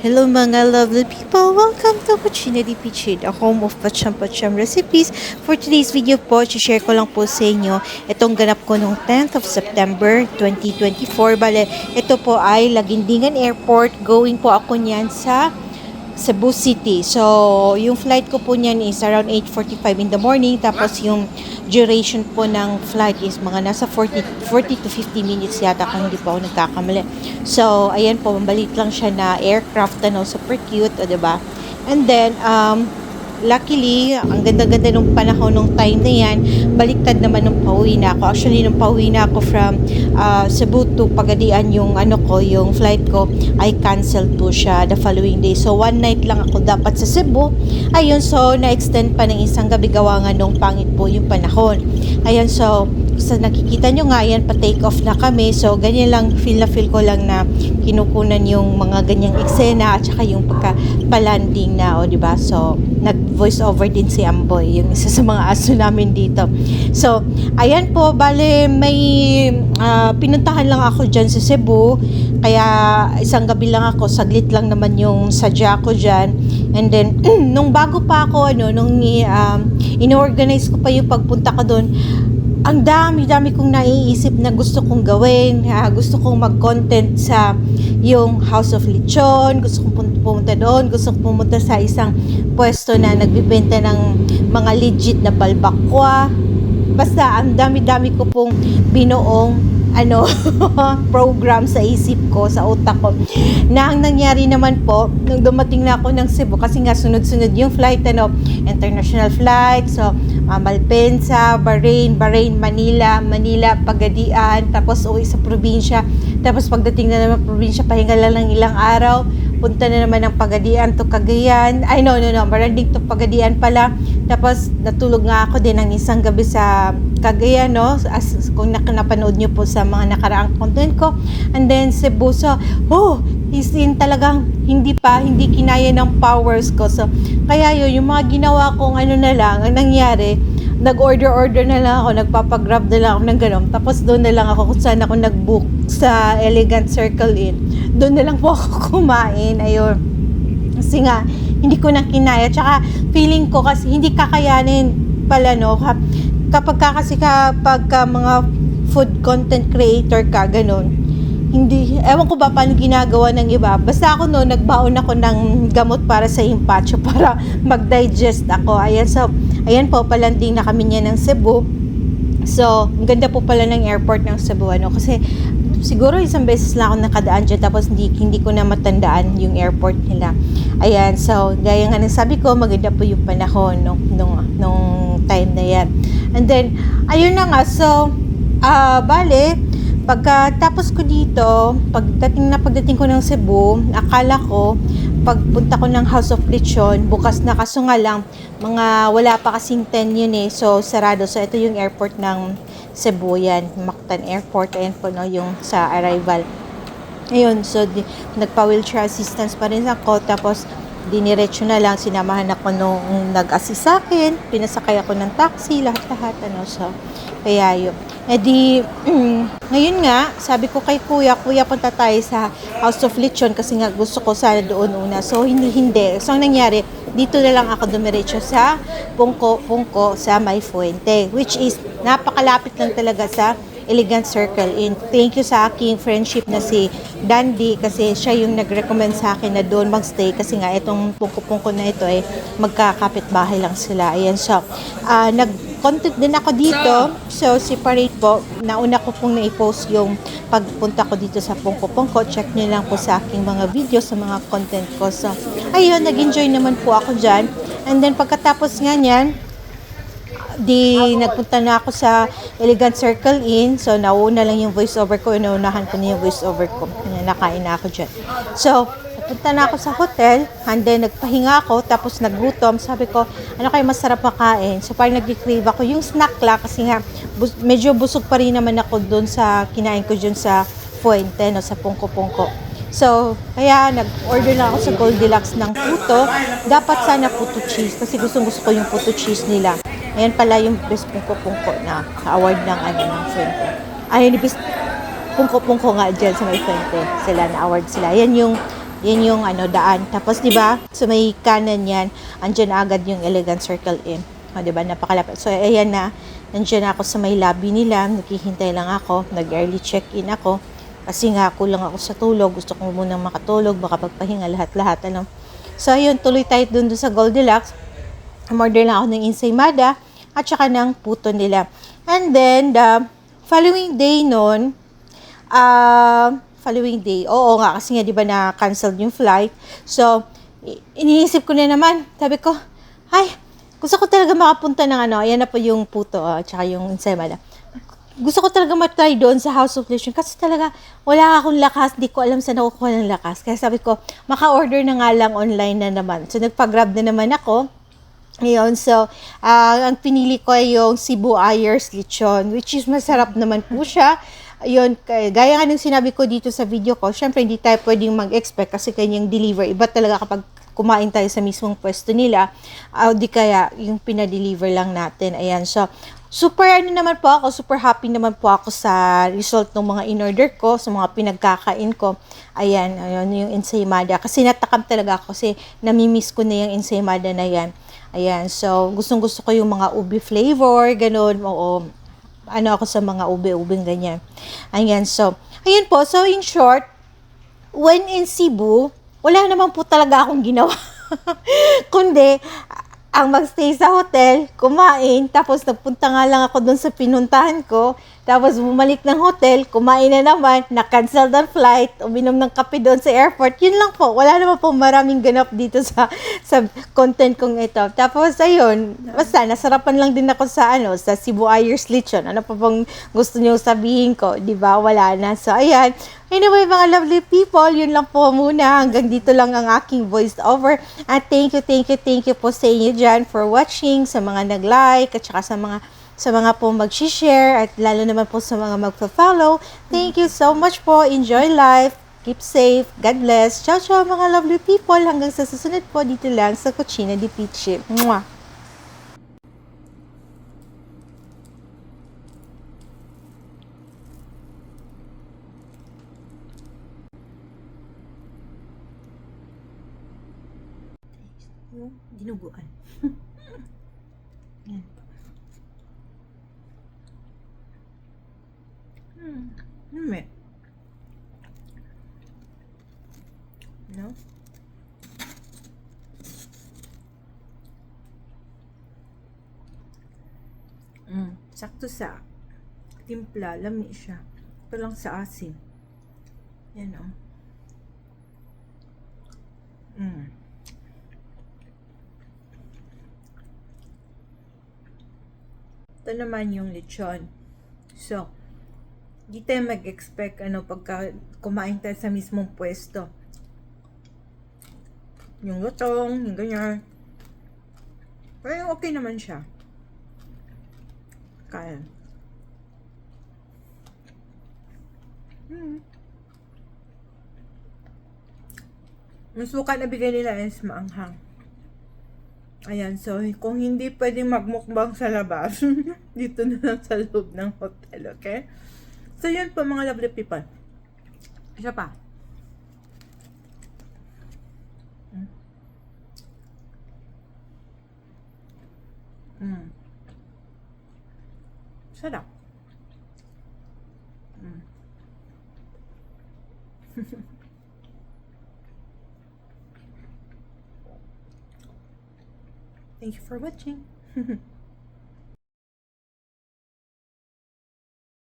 Hello mga lovely people! Welcome to Cucina di Pichid, a home of pacham-pacham recipes. For today's video po, share ko lang po sa inyo itong ganap ko noong 10th of September 2024. Bale, ito po ay Lagindingan Airport. Going po ako niyan sa Cebu City. So, yung flight ko po niyan is around 8.45 in the morning. Tapos yung duration po ng flight is mga nasa 40, 40 to 50 minutes yata kung hindi po ako nagkakamali. So, ayan po, mabalik lang siya na aircraft, ano, super cute, o, diba? And then, um, luckily, ang ganda-ganda nung panahon nung time na yan, baliktad naman nung pauwi na ako. Actually, nung pauwi na ako from uh, Cebu to Pagadian, yung ano ko, yung flight ko, ay canceled po siya the following day. So, one night lang ako dapat sa Cebu. Ayun, so, na-extend pa ng isang gabi gawa nga nung pangit po yung panahon. Ayun, so, sa nakikita nyo nga, yan, pa-take off na kami. So, ganyan lang, feel na feel ko lang na kinukunan yung mga ganyang eksena at saka yung pagka-palanding na, o, di ba So, nag-voice over din si Amboy, yung isa sa mga aso namin dito. So, ayan po, bale, may ah, pinuntahan lang ako dyan sa Cebu. Kaya, isang gabi lang ako, saglit lang naman yung sadya ko dyan. And then, nung bago pa ako, ano, nung um, in-organize ko pa yung pagpunta ko doon, ang dami-dami kong naiisip na gusto kong gawin. ah, gusto kong mag-content sa yung House of Lechon. Gusto kong pumunta doon. Gusto kong pumunta sa isang pwesto na nagbibenta ng mga legit na balbakwa. Basta, ang dami-dami ko pong binuong ano, program sa isip ko, sa utak ko. Na ang nangyari naman po, nung dumating na ako ng Cebu, kasi nga sunod-sunod yung flight, ano, international flight, so, uh, Malpensa, Bahrain, Bahrain, Manila, Manila, Pagadian, tapos uwi sa probinsya. Tapos pagdating na naman probinsya, pahinga lang ng ilang araw, punta na naman ng Pagadian to Cagayan. Ay, no, no, no, Maranding to Pagadian pala. Tapos natulog nga ako din ng isang gabi sa Cagayan, no? As, kung napanood nyo po sa mga nakaraang content ko. And then Cebu, so, oh, is in talagang hindi pa, hindi kinaya ng powers ko. So, kaya yun, yung mga ginawa kong ano na lang, ang nangyari, nag-order-order na lang ako, nagpapagrab na lang ako ng gano'n. Tapos doon na lang ako kung saan ako nag-book sa Elegant Circle Inn. Doon na lang po ako kumain. Ayun. Kasi nga, hindi ko na kinaya. Tsaka, feeling ko kasi hindi kakayanin pala, no? Kap- Kapag ka kasi ka mga food content creator ka, ganun, hindi, ewan ko ba paano ginagawa ng iba. Basta ako no, nagbaon ako ng gamot para sa impacho para mag-digest ako. Ayan, so, ayan po, palanding na kami niya ng Cebu. So, ang ganda po pala ng airport ng Cebu, ano, kasi siguro isang beses lang ako nakadaan dyan tapos hindi, hindi ko na matandaan yung airport nila. Ayan, so, gaya nga ng sabi ko, maganda po yung panahon nung, nung, nung time na yan. And then, ayun na nga, so, ah, bale, pagkatapos ko dito, pagdating na pagdating ko ng Cebu, akala ko, pagpunta ko ng House of Lechon, bukas na. Kaso nga lang, mga wala pa kasing 10 yun eh, so sarado. So ito yung airport ng Cebu. Yan, Mactan Airport, ayan po no, yung sa arrival. Ayun, so di, nagpa-wheelchair assistance pa rin ako, tapos diniretso na lang, sinamahan ako nung nag-assist sa akin, pinasakay ako ng taxi, lahat-lahat, ano, so, kaya yun. Eh di, ngayon nga, sabi ko kay kuya, kuya punta tayo sa House of Lechon kasi nga gusto ko sana doon una. So, hindi, hindi. So, ang nangyari, dito na lang ako dumiretso sa Pungko, Pungko sa May Fuente, which is napakalapit lang talaga sa Elegant Circle in. Thank you sa aking friendship na si Dandy kasi siya yung nag-recommend sa akin na doon magstay kasi nga itong pungko-pungko na ito ay magkakapit bahay lang sila. Ayan, so ah, nag-content din ako dito. So, separate po. Nauna ko pong na-post yung pagpunta ko dito sa pungko-pungko. Check nyo lang po sa aking mga video, sa mga content ko. So, ayun, nag-enjoy naman po ako dyan. And then, pagkatapos nga niyan, di nagpunta na ako sa Elegant Circle Inn. So, nauna lang yung voiceover ko. Inuunahan ko na yung voiceover ko. Nakain na ako dyan. So, nagpunta na ako sa hotel. And then, nagpahinga ako. Tapos, naggutom. Sabi ko, ano kayo masarap makain? So, parang nag-crave ako. Yung snack lang. Kasi nga, bus- medyo busog pa rin naman ako doon sa kinain ko dyan sa Fuente, no, sa Pungko-Pungko. So, kaya nag-order lang ako sa Goldilocks ng puto. Dapat sana puto cheese kasi gustong gusto ko yung puto cheese nila. Ayan pala yung best pungko-pungko na award ng ano ng Fuente. Ayun, yung best pungko-pungko nga dyan sa may Fuente. Sila na award sila. Ayan yung Yan yung ano, daan. Tapos, di ba, sa may kanan yan, andyan na agad yung Elegant Circle Inn. O, di ba, napakalapit. So, ayan na, nandiyan ako sa may lobby nila. Naghihintay lang ako. Nag-early check-in ako. Kasi nga, kulang ako sa tulog. Gusto ko munang makatulog. Baka pagpahinga lahat-lahat. Ano. So, ayun, tuloy tayo dun sa Goldilocks. Umorder lang ako ng ensaymada at saka ng puto nila. And then, the following day nun, uh, following day, oo nga, kasi nga, di ba, na-cancelled yung flight. So, iniisip ko na naman, sabi ko, ay, gusto ko talaga makapunta ng ano, ayan na po yung puto, at saka yung ensaymada. Gusto ko talaga matry doon sa House of Legion kasi talaga wala akong lakas, di ko alam saan nakukuha ng lakas. Kaya sabi ko, maka-order na nga lang online na naman. So, nagpa-grab na naman ako. Ngayon, so, ah, ang pinili ko ay yung Cebu Ayers Lechon, which is masarap naman po siya. Ayun, gaya nga ng sinabi ko dito sa video ko, syempre hindi tayo pwedeng mag-expect kasi kanyang deliver. Iba talaga kapag kumain tayo sa mismong pwesto nila, o di kaya yung pinadeliver lang natin. Ayan, so, super ano naman po ako, super happy naman po ako sa result ng mga in-order ko, sa mga pinagkakain ko. Ayan, ayun yung ensaymada. Kasi natakam talaga ako kasi namimiss ko na yung ensaymada na yan. Ayan, so gustong gusto ko yung mga ubi flavor, ganun, oo, ano ako sa mga ube-ubing ganyan. Ayan, so, ayun po, so in short, when in Cebu, wala naman po talaga akong ginawa. Kundi, ang magstay sa hotel, kumain, tapos nagpunta nga lang ako doon sa pinuntahan ko, tapos bumalik ng hotel, kumain na naman, na-cancel ang flight, uminom ng kape doon sa airport, yun lang po, wala naman po maraming ganap dito sa, sa content kong ito. Tapos ayun, basta nasarapan lang din ako sa ano, sa Cebu Ayers Lechon. Ano pa bang gusto niyo sabihin ko, 'di ba? Wala na. So ayan, Anyway, mga lovely people, yun lang po muna. Hanggang dito lang ang aking voice over. At thank you, thank you, thank you po sa inyo dyan for watching, sa mga nag-like, at saka sa mga sa mga po mag-share, at lalo naman po sa mga magpa-follow. Thank you so much po. Enjoy life. Keep safe. God bless. Ciao, ciao mga lovely people. Hanggang sa susunod po dito lang sa Cucina di Pichi. Mwah! dinuguan. Yan. Hmm. Humi. No? Mm, sakto sa timpla, lami siya. Ito lang sa asin. Yan oh. Mm. Ito naman yung lechon. So, di tayo mag-expect ano pagka kumain tayo sa mismong pwesto. Yung lutong, yung ganyan. Pero okay naman siya. Kaya. Hmm. Yung suka na bigay nila is maanghang. Ayan, so kung hindi pwedeng magmukbang sa labas, dito na lang sa loob ng hotel, okay? So yun po mga lovely people. Isa pa. Mm. Sarap. Mm. Thank you for watching.